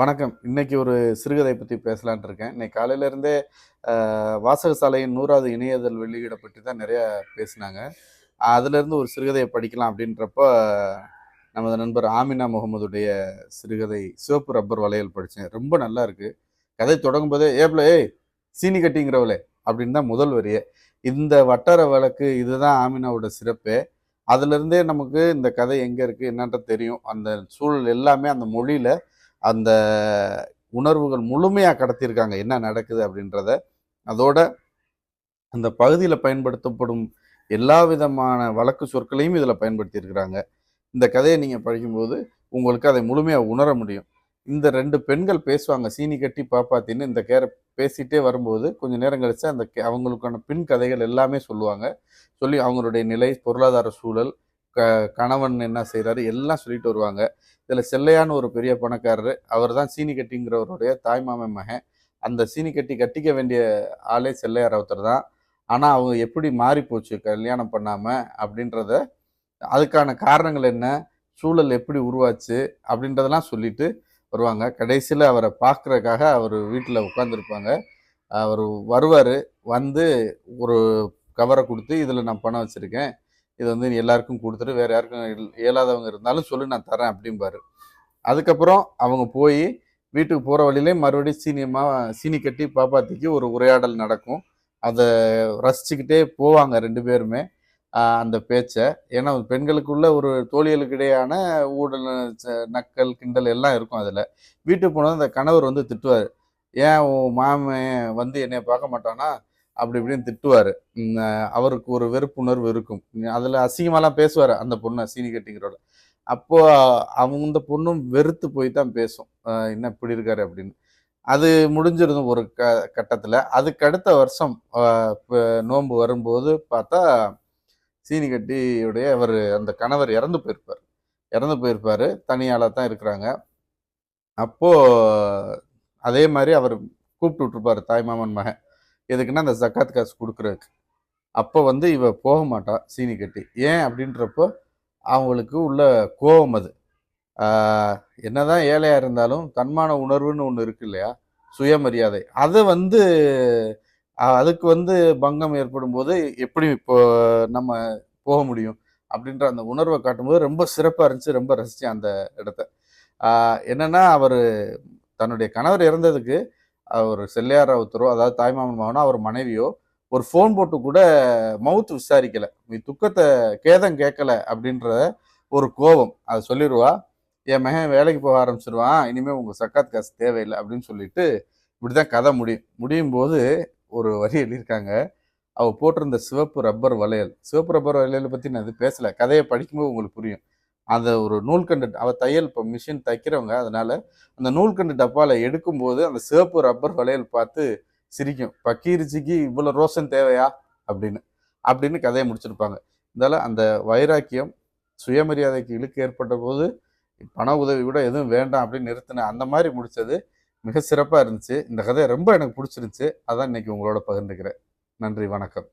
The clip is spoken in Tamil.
வணக்கம். இன்னைக்கு ஒரு சிறுகதை பற்றி பேசலான்ட்டு இருக்கேன். இன்னைக்கு காலையிலேருந்தே வாசகசாலையின் நூறாவது இணையதழ் வெளியீடை பற்றி தான் நிறையா பேசினாங்க. அதுலேருந்து ஒரு சிறுகதையை படிக்கலாம் அப்படின்றப்ப நமது நண்பர் ஆமினா முகமதுடைய சிறுகதை சிவப்பு ரப்பர் வளையல் படித்தேன் ரொம்ப நல்லா இருக்குது கதை தொடங்கும் போதே ஏப்ல ஏய் சீனி கட்டிங்கிறவளே அப்படின்னு தான் முதல் வரியே. இந்த வட்டார வழக்கு இதுதான் ஆமினாவோட சிறப்பே. அதுலேருந்தே நமக்கு இந்த கதை எங்கே இருக்குது என்னன்ற தெரியும். அந்த சூழல் எல்லாமே அந்த மொழியில் அந்த உணர்வுகள் முழுமையாக கடத்தியிருக்காங்க. என்ன நடக்குது அப்படின்றத அதோட அந்த பகுதியில் பயன்படுத்தப்படும் எல்லா விதமான வழக்கு சொற்களையும் இதில் பயன்படுத்தியிருக்கிறாங்க. இந்த கதையை நீங்கள் படிக்கும்போது உங்களுக்கு அதை முழுமையாக உணர முடியும். இந்த ரெண்டு பெண்கள் பேசுவாங்க. சீனி கட்டி பாப்பாத்தின்னு இந்த கேர பேசிட்டே வரும்போது கொஞ்சம் நேரம் கழிச்சு அந்த கே- அவங்களுக்கான பின் கதைகள் எல்லாமே சொல்லுவாங்க. சொல்லி அவங்களுடைய நிலை பொருளாதார சூழல் க கணவன் என்ன செய்கிறாரு எல்லாம் சொல்லிட்டு வருவாங்க. இதில் செல்லையான்னு ஒரு பெரிய பணக்காரர் அவர் தான் சீனி கட்டிங்கிறவருடைய தாய்மாமன் மகன். அந்த சீனி கட்டி கட்டிக்க வேண்டிய ஆளே செல்லையார் ஒருத்தர் தான் ஆனால் அவங்க எப்படி மாறி போச்சு கல்யாணம் பண்ணாமல் அப்படின்றத அதுக்கான காரணங்கள் என்ன சூழல் எப்படி உருவாச்சு அப்படின்றதெல்லாம் சொல்லிட்டு வருவாங்க. கடைசியில் அவரை பார்க்குறதுக்காக அவர் வீட்டில் உட்காந்துருப்பாங்க அவர் வருவார் வந்து ஒரு கவரை கொடுத்து இதில் நான் பணம் வச்சுருக்கேன். இது வந்து நீ எல்லாருக்கும் கொடுத்துட்டு வேறு யாருக்கும் இல்- இயலாதவங்க இருந்தாலும் சொல்லி நான் தரேன் அப்படிம்பாரு. அதுக்கப்புறம் அவங்க போய் வீட்டுக்கு போகிற வழியிலே மறுபடியும் சீனியமா சீனி கட்டி பாப்பாத்திக்கு ஒரு உரையாடல் நடக்கும். அதை ரசிச்சுக்கிட்டே போவாங்க ரெண்டு பேருமே அந்த பேச்சை. ஏன்னா பெண்களுக்குள்ள ஒரு தோழிகளுக்கிடையான ஊடல் ச- நக்கல் கிண்டல் எல்லாம் இருக்கும் அதில். வீட்டுக்கு போனது அந்த கணவர் வந்து திட்டுவார். ஏன் உன் மாமன் வந்து என்னை பார்க்க மாட்டானா? அப்படி இப்படின்னு திட்டுவார். அவருக்கு ஒரு வெறுப்புணர்வு இருக்கும். அதில் அசிங்கமாலாம் பேசுவார் அந்த பொண்ணை சீனி கட்டிங்கிறோட அப்போது அவங்க இந்த பொண்ணும் வெறுத்து போய் தான் பேசும் என்ன இப்படி இருக்காரு அப்படின்னு. அது முடிஞ்சிருந்தும் ஒரு க கட்டத்தில். அதுக்கு அடுத்த வருஷம் நோன்பு வரும்போது பார்த்தா சீனி கட்டியுடைய அவர் அந்த கணவர் இறந்து போயிருப்பார். இறந்து போயிருப்பார். தனியாளாக தான் இருக்கிறாங்க. அப்போது அதே மாதிரி அவர் கூப்பிட்டு விட்டுருப்பாரு தாய்மாமன் மகன். எதுக்குன்னா அந்த ஜக்காத் காசு கொடுக்குறதுக்கு. அப்போ வந்து இவ போக மாட்டா சீனி கட்டி. ஏன் அப்படின்றப்போ அவங்களுக்கு உள்ள கோபம் அது. என்னதான் ஏழையாக இருந்தாலும் தன்மான உணர்வுன்னு ஒன்று இருக்கு இல்லையா? சுயமரியாதை. அதை வந்து அதுக்கு வந்து பங்கம் ஏற்படும் போது எப்படி இப்போ நம்ம போக முடியும்? அப்படின்ற அந்த உணர்வை காட்டும்போது ரொம்ப சிறப்பாக இருந்துச்சு ரொம்ப ரசித்தேன் அந்த இடத்த. என்னென்னா அவர் தன்னுடைய கணவர் இறந்ததுக்கு அவர் செல்லையார் ஒருத்தரோ அதாவது தாய்மாமன் மகனோ அவர் மனைவியோ ஒரு ஃபோன் போட்டு கூட மவுத் விசாரிக்கலை. நீ துக்கத்தை கேதம் கேட்கல அப்படின்ற ஒரு கோபம். அதை சொல்லிடுவா என் மகன் வேலைக்கு போக ஆரம்பிச்சிருவான் இனிமேல் உங்கள் சக்காத் காசு தேவையில்லை அப்படின்னு சொல்லிட்டு இப்படி தான் கதை முடியும். முடியும் போது ஒரு வரி எழுதியிருக்காங்க. அவள் போட்டிருந்த சிவப்பு ரப்பர் வளையல். சிவப்பு ரப்பர் வளையலை பற்றி நான் இது பேசலை. கதையை படிக்கும்போது உங்களுக்கு புரியும். அந்த ஒரு நூல்கண்டு அவ தையல் இப்போ மிஷின் தைக்கிறவங்க அதனால அந்த நூல்கண்டு டப்பாவில் எடுக்கும்போது அந்த சிவப்பு ரப்பர் வளையல் பார்த்து சிரிக்கும். பக்கீரிச்சிக்கு இவ்வளோ ரோஷன் தேவையா? அப்படின்னு. அப்படின்னு கதையை முடிச்சிருப்பாங்க. இருந்தாலும் அந்த வைராக்கியம் சுயமரியாதைக்கு இழுக்கு ஏற்பட்ட போது பண உதவி கூட எதுவும் வேண்டாம் அப்படின்னு நிறுத்தின அந்த மாதிரி முடித்தது மிக சிறப்பாக இருந்துச்சு. இந்த கதை ரொம்ப எனக்கு பிடிச்சிருந்துச்சு. அதான் இன்றைக்கி உங்களோட பகிர்ந்துக்கிறேன். நன்றி வணக்கம்.